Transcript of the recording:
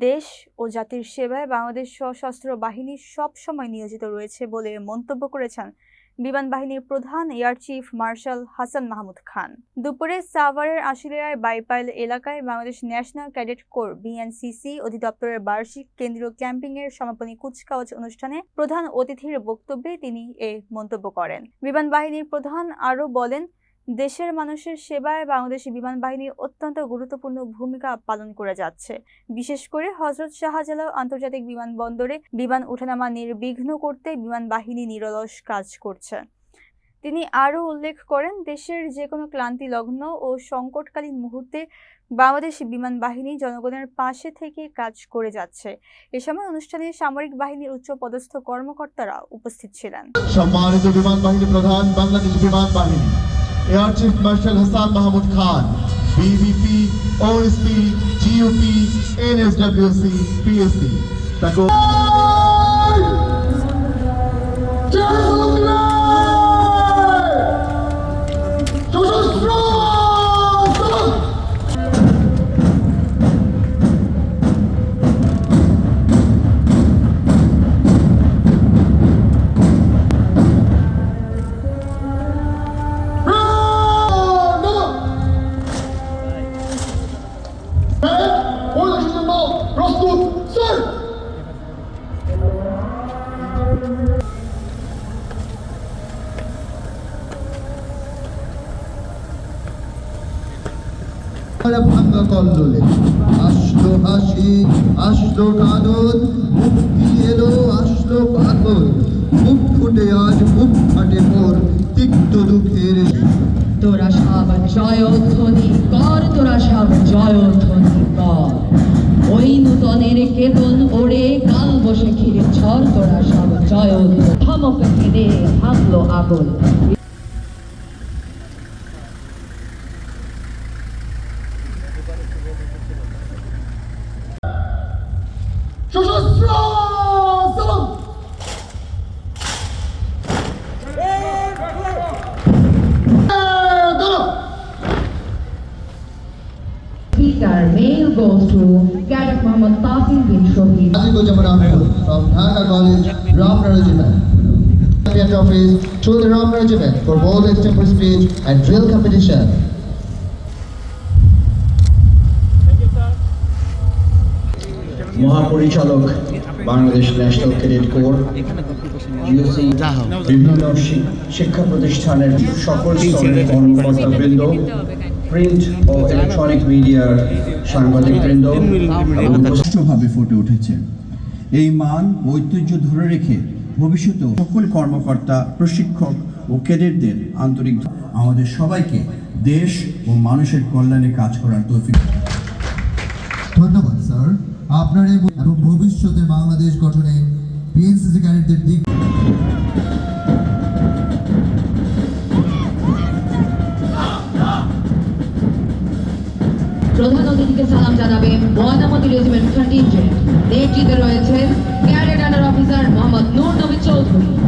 দেশ ও জাতির সেবায় বাংলাদেশ সশস্ত্র বাহিনী সবসময় নিয়োজিত রয়েছে বলে মন্তব্য করেছেন বিমান বাহিনীর প্রধান air chief marshal Hasan Mahmud Khan. দুপুরে সাভারের আশুলিয়ায় বাইপাইল এলাকায় Bangladesh national cadet corps BNCC অধিদপ্তরের বার্ষিক কেন্দ্রীয় ক্যাম্পিং এর সমাপনী কুচকাওয়াজ অনুষ্ঠানে প্রধান অতিথির বক্তব্যে তিনি এ মন্তব্য করেন। বিমান বাহিনীর প্রধান আরও বলেন দেশের মানুষের সেবায় বাংলাদেশ বিমান বাহিনী অত্যন্ত গুরুত্বপূর্ণ ভূমিকা পালন করে যাচ্ছে। বিশেষ করে হজরত শাহজালাল আন্তর্জাতিক বিমানবন্দরে বিমান ওঠানামা নির্বিঘ্ন করতে বিমান বাহিনী নিরলস কাজ করছে। তিনি আরও উল্লেখ করেন, দেশের যে কোনো ক্লান্তি লগ্ন ও সংকটকালীন মুহূর্তে বাংলাদেশ বিমান বাহিনী জনগণের পাশে থেকে কাজ করে যাচ্ছে। এ সময় অনুষ্ঠানে সামরিক বাহিনীর উচ্চপদস্থ কর্মকর্তারা উপস্থিত ছিলেন। সম্মানিত বিমান বাহিনী প্রধান, বাংলাদেশ বিমান বাহিনী। Air chief marshal Hasan Mahmud Khan BBP OSP GOP NSWC PSC তাকে ভাঙ্গা কল্লোলে আসলো হাসি, আসলো কানন মুক্তি এলো, আসলো পাগল। মুখ ফুটে আজ, মুখ ফাটে মোর তিক্ত দুঃখের তোরা সব জয়ধ্বনি কর, তোরা সব জয়ধ্বনি কর। ওই নূতনের কেতন ওড়ে, কাল বসে ঘিরে ঝড়, তোরা সব জয়ধ্বনি ধমক ঘিরে থাকল আগুন সশস্ত্র সালাম Speaker mail goes to Cadet Muhammad Tasin bin Shohid. Azikujaman Ahmed from Dhaka College, Ramna Regiment. Champion trophies to the Ramna Regiment for both extempore speech and drill competition. মহাপরিচালক Bangladesh national cadet corps GOC বিভিন্ন শিক্ষা প্রতিষ্ঠানের সকল স্তরের কর্মকর্তাবৃন্দ print ও electronic মিডিয়ার সাংবাদিকবৃন্দ এবং স্পষ্টভাবে ফুটে উঠেছে। এই মান ঐতিহ্য ধরে রেখে ভবিষ্যতেও সকল কর্মকর্তা প্রশিক্ষক ও ক্যাডেটদের আন্তরিক আমাদের সবাইকে দেশ ও মানুষের কল্যাণে কাজ করার তৌফিক ধন্যবাদ স্যার। আপনার এবং ভবিষ্যতে বাংলাদেশ গঠনে বিএনসিসি ক্যাডেটদের দিক প্রধান অতিথিকে সালাম জানাবে ময়নামতি রেজিমেন্ট থার্টিন জেনারেল নেতৃত্বে রয়েছেন cadet under officer Mohammad Nur Nabi Chowdhury.